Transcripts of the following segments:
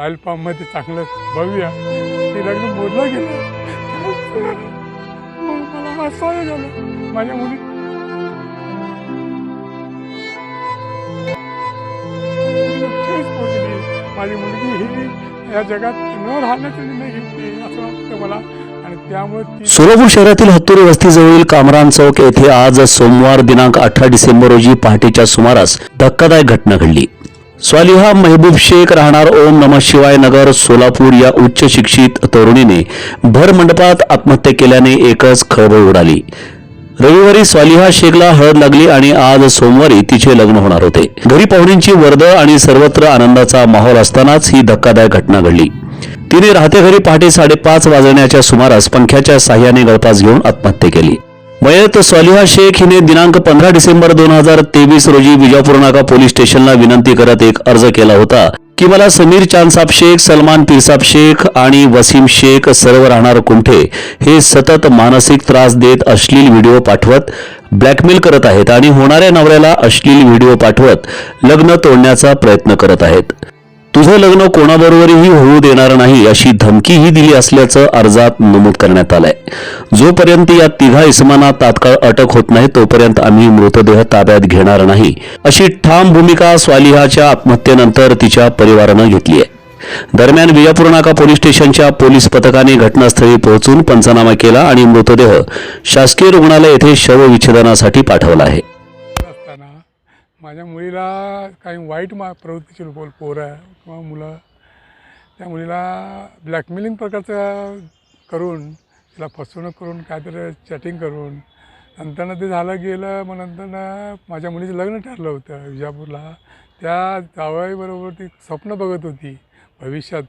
Oil पाममध्ये चांगलं भव्य ते लग्न बोललं गेलं मला हसायला झालं. माझ्या मुली माझी मुलगी ही या जगात न राहण्याचा निर्णय घेतली असं वाटतं मला. सोलापूर शहरातील हत्तुरी वस्तीजवळील कामरान चौक येथे आज सोमवार दिनांक अठरा डिसेंबर रोजी पहाटेच्या सुमारास धक्कादायक घटना घडली. स्वालिहा मेहबूब शेख राहणार ओम नम शिवाय नगर सोलापूर या उच्च शिक्षित तरुणीने भर मंडपात आत्महत्या केल्याने एकच खळबळ उडाली. रविवारी स्वालिहा शेखला हळद लागली आणि आज सोमवारी तिचे लग्न होणार होते. घरी पाहुण्यांची वर्दळ आणि सर्वत्र आनंदाचा माहोल असतानाच ही धक्कादायक घटना घडली. तिने राहते घरी पहाटे साडेपाच वाजण्याच्या सुमारास पंख्याच्या साह्याने गळपास घेऊन आत्महत्या केली. मयत सॉलिहा शेख हिने दिनांक पंधरा डिसेंबर दोन हजार तेवीस रोजी विजापूर नाका पोलीस स्टेशनला विनंती करत एक अर्ज केला होता की मला समीर चांदसाब शेख सलमान पिरसाब शेख आणि वसीम शेख सर्व राहणार कुंठे हे सतत मानसिक त्रास देत अश्लील व्हिडिओ पाठवत ब्लॅकमेल करत आहेत आणि होणाऱ्या नवऱ्याला अश्लील व्हिडिओ पाठवत लग्न तोडण्याचा प्रयत्न करत आहेत. तुझं लग्न कोणाबरोबरही होऊ देणार नाही अशी धमकीही दिली असल्याचं अर्जात नमूद करण्यात आलंय. जोपर्यंत या तिघा इसमांना तात्काळ अटक होत नाही तोपर्यंत आम्ही मृतदेह ताब्यात घेणार नाही अशी ठाम भूमिका स्वालिहाच्या आत्महत्येनंतर तिच्या परिवारानं घेतली आहे. दरम्यान विजापूर नाका पोलीस स्टेशनच्या पोलीस पथकाने घटनास्थळी पोहोचून पंचनामा केला आणि मृतदेह शासकीय रुग्णालय येथे शवविच्छेदनासाठी पाठवला आहे. माझ्या मुलीला काही वाईट मा प्रवृत्तीची बोल पोरं किंवा मुलं. त्या मुलीला ब्लॅकमेलिंग प्रकारचं करून तिला फसवणूक करून काहीतरी चॅटिंग करून नंतरनं ते झालं गेलं मग नंतरनं माझ्या मुलीचं लग्न ठरलं होतं विजापूरला. त्या जावयाबरोबर ती स्वप्न बघत होती भविष्यात.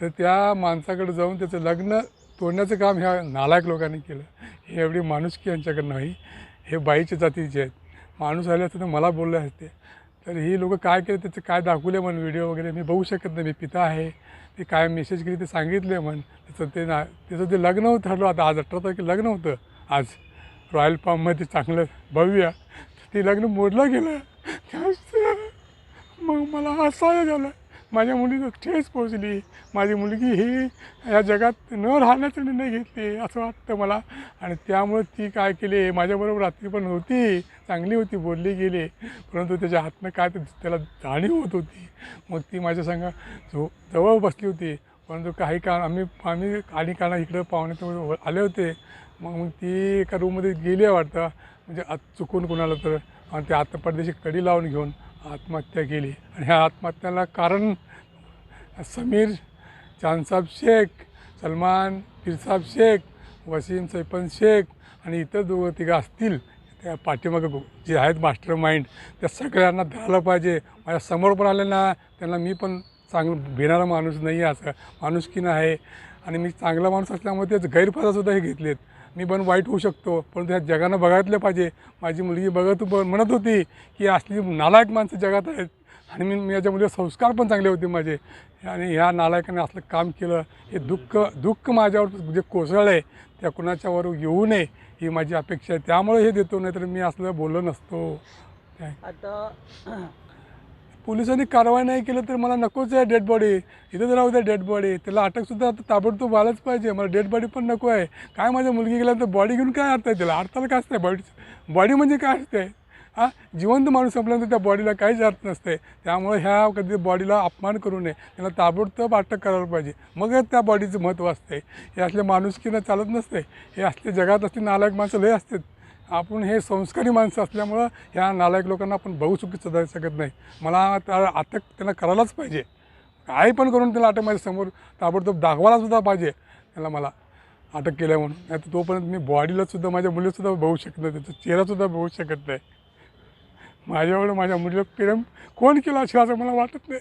तर त्या माणसाकडे जाऊन त्याचं लग्न तोडण्याचं काम ह्या नालायक लोकांनी केलं. हे एवढी माणुसकी यांच्याकडे नाही. हे बाईच्या जातीचे आहेत. माणूस आले असते तर मला बोलले असते. तर ही लोक काय केले त्याचं काय दाखवले म्हण व्हिडिओ वगैरे मी बघू शकत नाही. मी पिता आहे. ते काय मेसेज केली ते सांगितले म्हण. त्याचं ते ना त्याचं ते लग्न होतं ठरलं आता आज अठरा तारखे लग्न होतं आज. रॉयल पाममध्ये चांगलं भव्य. ते लग्न मोडलं गेलं. मग मला हसायला झालं. माझ्या मुलीचं ठेच पोचली माझी मुलगी ही या जगात न राहण्याचा निर्णय घेतली असं वाटतं मला. आणि त्यामुळे ती काय केली? माझ्याबरोबर रात्री पण होती चांगली होती बोलली गेली. परंतु त्याच्या हातनं काय ते त्याला जाणीव होत होती. मग ती माझ्या संग जो जवळ बसली होती. परंतु काही कारण आम्ही आम्ही काही कारण इकडं पाहुणे आले होते. मग मग ती एका रूममध्ये गेली आहे वाटतं. म्हणजे आत चुकून कुणाला तर. आणि ते आत्ता परदेशी कडी लावून घेऊन आत्महत्या केली. आणि ह्या आत्महत्याला कारण समीर चांदसाब शेख सलमान फिरसाब शेख वसीम सैपन शेख आणि इतर दोघं तिघं असतील त्या पाठीमागं जे आहेत मास्टर माइंड त्या सगळ्यांना धरायला पाहिजे. माझ्यासमोर पण आले ना त्यांना मी पण चांगलं भिणारा माणूस नाही आहे असं. माणुसकीनं आहे. आणि मी चांगला माणूस असल्यामुळे तेच गैरफायदासुद्धा हे घेतलेत. मी पण वाईट होऊ शकतो पण त्या जगानं बघायला पाहिजे. माझी मुलगी बघत पण म्हणत होती की असली नालायक माणसं जगात आहेत. आणि मी माझ्या मुलीचे संस्कार पण चांगले होते माझे. आणि ह्या नालायकाने असलं काम केलं हे दुःख दुःख माझ्यावर जे कोसळलं आहे त्या कुणाच्यावर येऊ नये ही माझी अपेक्षा आहे. त्यामुळे हे देतो नाही तर मी असलं बोललो नसतो. आता पोलिसांनी कारवाई नाही केलं तर मला नकोच आहे डेड बॉडी इथं राहू द्या डेड बॉडी त्याला अटकसुद्धा आता ताबडतोब व्हायलाच पाहिजे. मला डेड बॉडी पण नको आहे. काय माझ्या मुलगी गेल्यानंतर बॉडी घेऊन काय अर्थ आहे त्याला? अर्थाला काय असतं बॉडी बॉडी म्हणजे काय असते हां? जिवंत माणूस संपल्यानंतर त्या बॉडीला काहीच अर्थ नसते त्यामुळे ह्या कधी बॉडीला अपमान करू नये. त्याला ताबडतोब अटक करायला पाहिजे. मगच त्या बॉडीचं महत्त्व असते हे असले माणुसकीनं चालत नसते हे असले जगात असले नालायक माणसं लय असतात. आपण हे संस्कारी माणसं असल्यामुळं ह्या नालायक लोकांना आपण बहु चुकी सुद्धा शकत नाही. मला त्या अटक त्यांना करायलाच पाहिजे. काही पण करून त्याला अटक माझ्यासमोर ताबडतोब दाखवायलासुद्धा पाहिजे. त्याला मला अटक केल्या म्हणून. नाही तर तोपर्यंत मी बॉडीलासुद्धा माझ्या मुलीसुद्धा बघू शकत नाही. त्याचा चेहरासुद्धा बघू शकत नाही. माझ्यावर माझ्या मुलीला प्रेम कोण केलं असेल असं मला वाटत नाही.